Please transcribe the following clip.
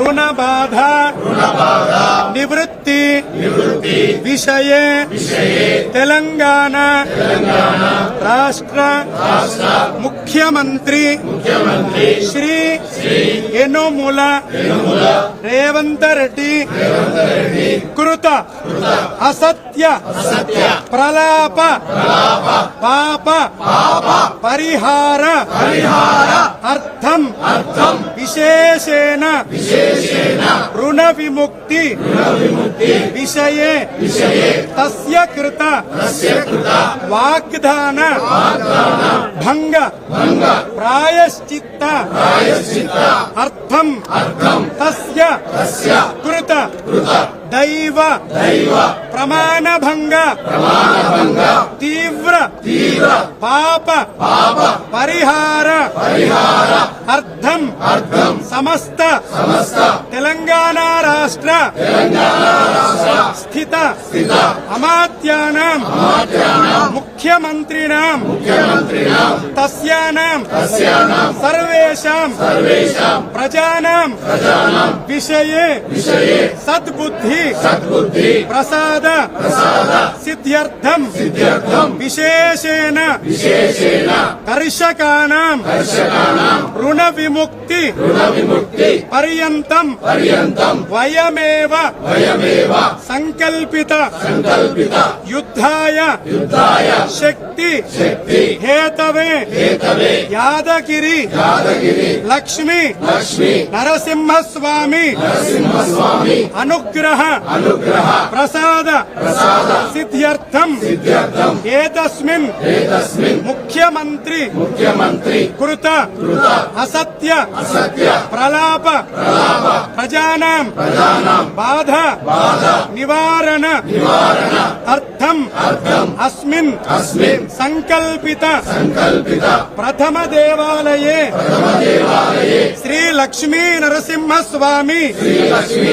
ऋण बाधा निवृत्ति। विषय। तेलंगाना। राष्ट्र। मुख्यमंत्री। श्री। एनोमूल रेवंत रेड्डी। कृत। असत्य। प्रलाप। पाप। परिहार। अर्थम। విశేషేణ. రుణ విముక్తి. విషయే. తస్య కృత. వాగ్దాన. భంగ. ప్రాయశ్చిత్త. అర్థం. తస్య. కృత. దైవ. ప్రమాణభంగ. తీవ్ర పాప. పరిహార. అర్థం. సమస్త. తెలంగాణ రాష్ట్ర. స్థిత. అమాత్యానాం. ముఖ్యమంత్రిణాం తస్యానాం. సర్వేషాం. ప్రజానాం. విషయే. సద్బుద్ధి. ప్రసాద. సిద్ధ్యర్థం. విశేషేణ. కర్షకాణం రుణ విముక్తి. పర్యంతం. వయమేవ. సంకల్పిత. యుద్ధాయ. శక్తి హేతవే యాదగిరి లక్ష్మి నరసింహస్వామి అనుగ్రహ ప్రసాద సిద్ధ్యర్థం. ఏతస్మిన్ ముఖ్యమంత్రి ముఖ్యమంత్రి. కృత అసత్య సత్య ప్రలాప ప్రజానాం. బాధ నివారణ. అర్థం అర్థం. అస్మిన్. అస్మిన్ సంకల్పిత. సంకల్పిత. ప్రథమ దేవాలయే. దేవాలయే. శ్రీ లక్ష్మీ